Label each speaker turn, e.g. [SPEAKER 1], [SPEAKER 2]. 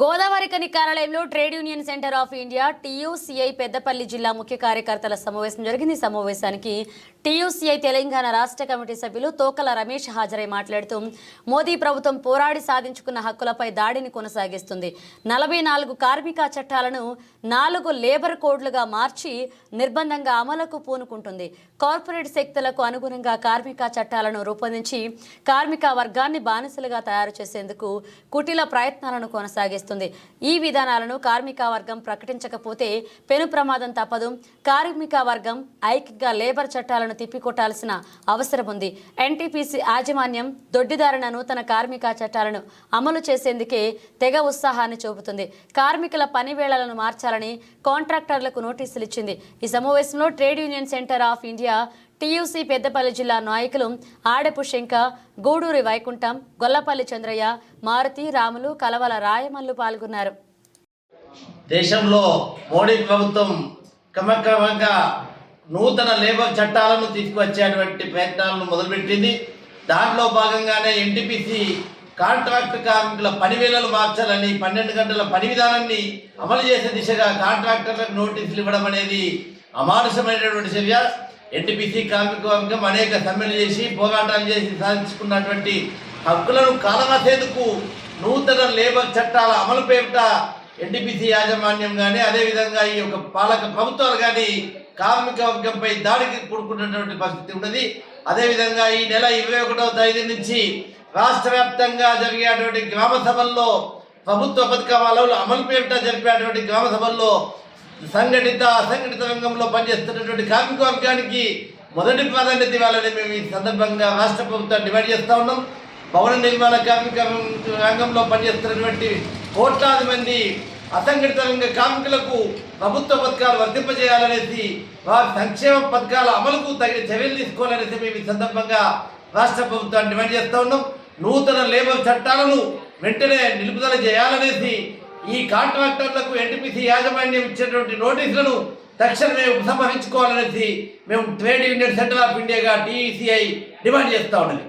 [SPEAKER 1] గోదావరి కని కార్యాలయంలో trade union centre of India TUCI Peddapalli జిల్లా ముఖ్య కార్యకర్తల సమావేశం జరిగింది. సమావేశానికి టీయూసీఐ తెలంగాణ రాష్ట్ర కమిటీ సభ్యులు తోకల రమేష్ హాజరై మాట్లాడుతూ మోదీ ప్రభుత్వం పోరాడి సాధించుకున్న హక్కులపై దాడిని కొనసాగిస్తుంది. నలభై నాలుగు కార్మిక చట్టాలను నాలుగు లేబర్ కోడ్లుగా మార్చి నిర్బంధంగా అమలుకు పూనుకుంటుంది. కార్పొరేట్ శక్తులకు అనుగుణంగా కార్మిక చట్టాలను రూపొందించి కార్మిక వర్గాన్ని బానిసలుగా తయారు చేసేందుకు కుటిల ప్రయత్నాలను కొనసాగిస్తుంది. ఈ విధానాలను కార్మిక వర్గం ప్రకటించకపోతే పెను ప్రమాదం తప్పదు. కార్మిక వర్గం ఐక్యంగా లేబర్ చట్టాలను తిప్పికొట్టాల్సిన అవసరం ఉంది. ఎన్టీపీసీ యాజమాన్యం దొడ్డిదారిన నూతన కార్మిక చట్టాలను అమలు చేసేందుకే తెగ ఉత్సాహాన్ని చూపుతుంది. కార్మికుల పని వేళలను మార్చాలని కాంట్రాక్టర్లకు నోటీసులు ఇచ్చింది. ఈ సమావేశంలో trade union centre of India TUC Peddapalli జిల్లా నాయకులు ఆడపు శంక గూడూరి వైకుంఠం గొల్లపల్లి చంద్రయ్య మారుతి రాములు కలవల రాయమల్లు పాల్గొన్నారు.
[SPEAKER 2] దేశంలో మోడీ ప్రభుత్వం క్రమక్రమంగా నూతన లేబర్ చట్టాలను తీసుకువచ్చేటువంటి ప్రయత్నాలను మొదలుపెట్టింది. దాంట్లో భాగంగానే ఎన్టీపీసీ కాంట్రాక్ట్ కార్మికుల పని వేళలు మార్చాలని పన్నెండు గంటల పని విధానాన్ని అమలు చేసే దిశగా కాంట్రాక్టర్లకు నోటీసులు ఇవ్వడం అనేది అమానుషమైనటువంటి చర్య. ఎన్టీపీసీ కార్మిక వర్గం అనేక సమ్మెలు చేసి పోరాటాలు చేసి సాధించుకున్నటువంటి హక్కులను కాలరాసేందుకు నూతన లేబర్ చట్టాల అమలు పేరిట ఎన్టీపీసీ యాజమాన్యం కానీ అదేవిధంగా ఈ యొక్క పాలక ప్రభుత్వాలు కానీ కార్మిక వర్గంపై దాడికి కూడుకున్నటువంటి పరిస్థితి ఉన్నది. అదేవిధంగా ఈ నెల ఇరవై ఒకటవ తేదీ నుంచి రాష్ట్ర వ్యాప్తంగా జరిగేటువంటి గ్రామ సభల్లో ప్రభుత్వ పథకాలు అమలు పేరిట జరిపేటువంటి గ్రామ సభల్లో సంఘటిత అసంఘటిత రంగంలో పనిచేస్తున్నటువంటి కార్మిక వర్గానికి మొదటి ప్రాధాన్యత ఇవ్వాలని మేము ఈ సందర్భంగా రాష్ట్ర ప్రభుత్వం డిమాండ్ చేస్తూ ఉన్నాం. భవన నిర్మాణ కార్మిక రంగంలో పనిచేస్తున్నటువంటి కోట్లాది మంది అసంఘటిత రంగ కార్మికులకు ప్రభుత్వ పథకాలు వర్తింపజేయాలనేసి వారి సంక్షేమ పథకాల అమలుకు తగిన చర్యలు తీసుకోవాలనేసి మేము ఈ సందర్భంగా రాష్ట్ర ప్రభుత్వాన్ని డిమాండ్ చేస్తూ ఉన్నాం. నూతన లేబర్ చట్టాలను వెంటనే నిలుపుదల చేయాలనేసి ఈ కాంట్రాక్టర్లకు ఎన్టీపీసీ యాజమాన్యం ఇచ్చినటువంటి నోటీసులను తక్షణమే ఉపసంహరించుకోవాలనేసి మేము ట్రేడ్ యూనియన్ సెంటర్ ఆఫ్ ఇండియాగా టీఈసీఐ డిమాండ్ చేస్తా ఉన్నది.